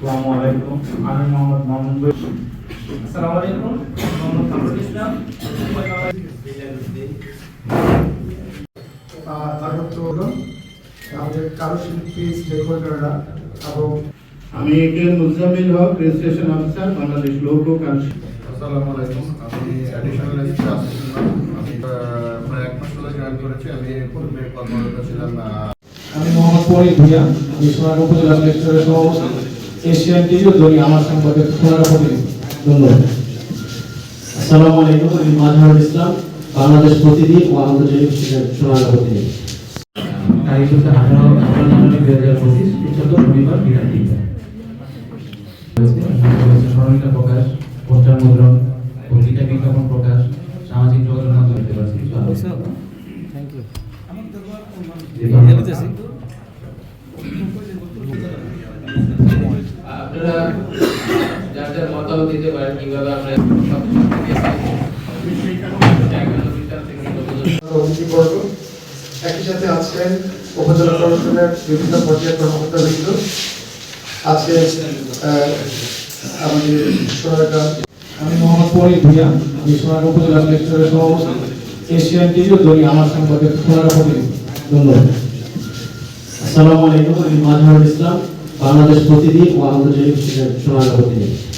আসসালামু আলাইকুম। আমি মোহাম্মদ মামুন আসসালামু আলাইকুম। মোহাম্মদ কামরুল ইসলাম। আমাদের কারুশিল্পী এবং আমি A K Muzammil Haque registration officer Bangladesh লৌহ কারুশিল্প। আসসালামু আলাইকুম। আমি অ্যাডিশনাল আমি প্রায় এক মাস হলো জয়েন করেছি। আমি পূর্বে কর্মরত ছিলাম আমি মোহাম্মদ পরি ভুইয়া আমি সোনার উপজেলা লেকচারের সভাপতি। এশিয়ান টিভি ও দলীয় আমার সম্পর্কে সোনার প্রতিনিধি ধন্যবাদ আসসালামু আলাইকুম আমি মাজহারুল ইসলাম বাংলাদেশ প্রতিদিন ও আন্তর্জাতিক সোনার প্রতিনিধি তারিখ হচ্ছে আঠারো আঠারো জানুয়ারি দুই হাজার পঁচিশ চোদ্দ রবিবার বিকাল তিনটা স্মরণিকা প্রকাশ পোস্টার মুদ্রণ পত্রিকা বিজ্ঞাপন প্রকাশ সামাজিক যোগাযোগ মাধ্যম কিছু আলোচনা। আপনারা যার যার মতামত দিতে পারেন কীভাবে আমরা একই সাথে আছেন উপজেলা প্রশাসনের বিভিন্ন পর্যায়ের কর্মকর্তাবৃন্দ আজকে আহ, আমাদের সোনারগাঁ আমি মোহাম্মদ পরি ভুইয়া আমি সোনার উপজেলা সভাপতি। এশিয়ান দলীয় আমার সম্পর্কে ধন্যবাদ। আসসালামু আলাইকুম আমি মাজহারুল ইসলাম। বাংলাদেশ প্রতিদিন ও আন্তর্জাতিক সোনার প্রতিনিধি